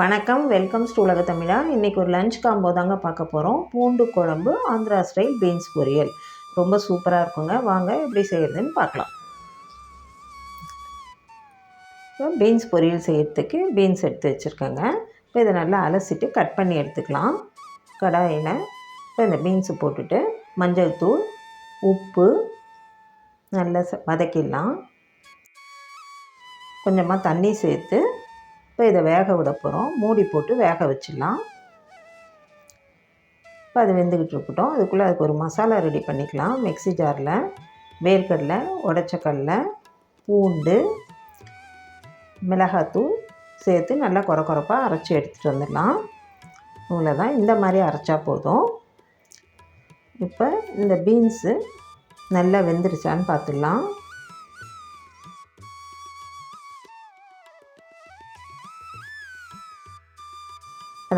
வணக்கம் welcome to உலக தமிழா. இன்றைக்கி ஒரு லஞ்ச் காம்போ தாங்க பார்க்க போகிறோம் பூண்டு குழம்பு ஆந்திரா ஸ்டைல் பீன்ஸ் பொரியல். ரொம்ப சூப்பராக இருக்குங்க. வாங்க எப்படி செய்கிறதுன்னு பார்க்கலாம். இப்போ பீன்ஸ் பொரியல் செய்கிறதுக்கு பீன்ஸ் எடுத்து வச்சுருக்கேங்க. இப்போ இதை நல்லா அலசிட்டு கட் பண்ணி எடுத்துக்கலாம். கடாயில் இப்போ இந்த பீன்ஸு போட்டுட்டு மஞ்சள் தூள் உப்பு நல்லா வதக்கிடலாம். கொஞ்சமாக தண்ணி சேர்த்து இப்போ இதை வேக விட போகிறோம். மூடி போட்டு வேக வச்சிடலாம். இப்போ அது வெந்துக்கிட்டு இருக்கட்டும். அதுக்குள்ளே அதுக்கு ஒரு மசாலா ரெடி பண்ணிக்கலாம். மிக்சி ஜாரில் வேர்க்கடலை உடச்சக்கடலை பூண்டு மிளகாத்தூள் சேர்த்து நல்லா குற குறப்பாக அரைச்சி எடுத்துகிட்டு வந்துடலாம். இவ்வளோதான். இந்த மாதிரி அரைச்சா போதும். இப்போ இந்த பீன்ஸு நல்லா வெந்துருச்சான்னு பார்த்துடலாம்.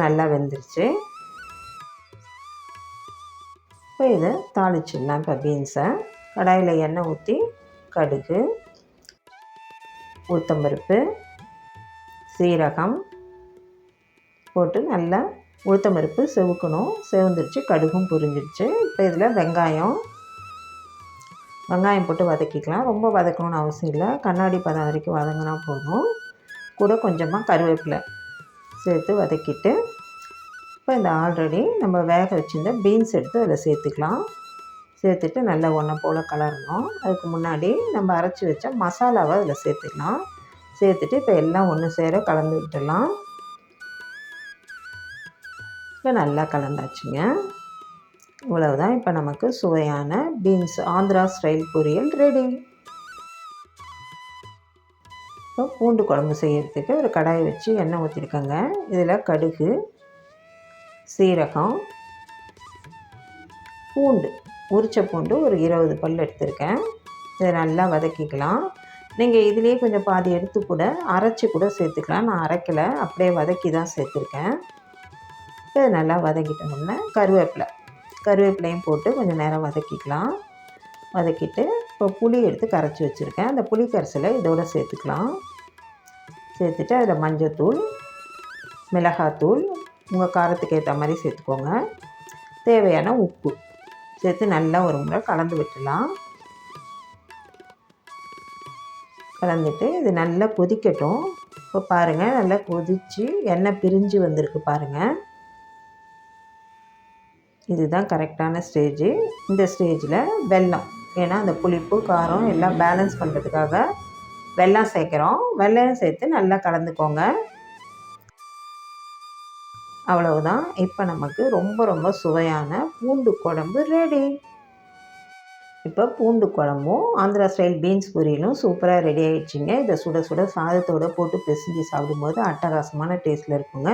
நல்லா வெந்துருச்சு. இப்போ இதை தாளிச்சிடலாம் இப்போ பீன்ஸை. கடாயில் எண்ணெய் ஊற்றி கடுகு உளுத்தம்பருப்பு சீரகம் போட்டு நல்லா உளுத்தம்பருப்பு செவுக்கணும். செவந்துருச்சு கடுகும் புரிஞ்சிருச்சு. இப்போ இதில் வெங்காயம். வெங்காயம் போட்டு வதக்கிக்கலாம். ரொம்ப வதக்கணும்னு அவசியம் இல்லை. கண்ணாடி பதம் வரைக்கும் வதங்கினா போதும். கூட கொஞ்சமாக கருவேப்பிலை. சேர்த்து வதக்கிட்டு இப்போ இந்த ஆல்ரெடி நம்ம வேக வச்சுருந்த பீன்ஸ் எடுத்து அதில் சேர்த்துக்கலாம். சேர்த்துட்டு நல்லா ஒன்றை போல் கலரணும். அதுக்கு முன்னாடி நம்ம அரைச்சி வச்ச மசாலாவை அதில் சேர்த்துக்கலாம். சேர்த்துட்டு இப்போ எல்லாம் ஒன்று சேர கலந்து விட்டுடலாம். இப்போ நல்லா கலந்தாச்சுங்க. இவ்வளவுதான் இப்போ நமக்கு சுவையான பீன்ஸ் ஆந்திரா ஸ்டைல் பொரியல் ரெடி இப்போ பூண்டு குழம்பு செய்கிறதுக்கு ஒரு கடாயை வச்சு எண்ணெய் ஊற்றிருக்கேங்க இதில் கடுகு சீரகம் பூண்டு உரிச்ச பூண்டு ஒரு இருபது பல் எடுத்திருக்கேன். இதை நல்லா வதக்கிக்கலாம். நீங்கள் இதுலேயே கொஞ்சம் பாதி எடுத்து கூட அரைச்சி கூட சேர்த்துக்கலாம். நான் அரைக்கலை அப்படியே வதக்கி தான் சேர்த்துருக்கேன். இதை நல்லா வதக்கிட்டோம்னா கருவேப்பிலை கருவேப்பிலையும் போட்டு கொஞ்சம் நேரம் வதக்கிக்கலாம். வதக்கிட்டு இப்போ புளி எடுத்து கரைச்சி வச்சுருக்கேன். அந்த புளி கரைசலை இதோடு சேர்த்துக்கலாம். சேர்த்துட்டு அதில் மஞ்சத்தூள் மிளகாத்தூள் உங்கள் காரத்துக்கு ஏற்ற மாதிரி சேர்த்துக்கோங்க. தேவையான உப்பு சேர்த்து நல்லா ஒரு முறை கலந்து விட்டுலாம் கலந்துட்டு இது நல்லா கொதிக்கட்டும். இப்போ பாருங்கள் நல்லா கொதித்து எண்ணெய் பிரிஞ்சு வந்திருக்கு பாருங்கள் இதுதான் கரெக்டான ஸ்டேஜு. இந்த ஸ்டேஜில் வெல்லம் ஏன்னா அந்த புளிப்பு காரம் எல்லாம் பேலன்ஸ் பண்ணுறதுக்காக வெல்லம் சேர்க்குறோம். வெள்ளையும் சேர்த்து நல்லா கலந்துக்கோங்க. அவ்வளவுதான். இப்போ நமக்கு ரொம்ப ரொம்ப சுவையான பூண்டு குழம்பு ரெடி இப்போ பூண்டு குழம்பும் ஆந்திரா ஸ்டைல் பீன்ஸ் பொரியலும் சூப்பராக ரெடி ஆகிடுச்சிங்க இதை சுட சுட சாதத்தோடு போட்டு பிசைஞ்சு சாப்பிடும்போது அட்டகாசமான டேஸ்ட்டில் இருக்குங்க.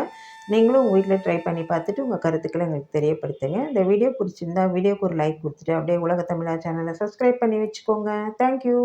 நீங்களும் உங்கள் வீட்டில் ட்ரை பண்ணி பார்த்துட்டு உங்கள் கருத்துக்களை எங்களுக்கு தெரியப்படுத்துங்க. இந்த வீடியோ பிடிச்சிருந்தா வீடியோக்கு ஒரு லைக் கொடுத்துட்டு அப்படியே உலக தமிழா சேனலை சப்ஸ்கிரைப் பண்ணி வச்சுக்கோங்க. தேங்க்யூ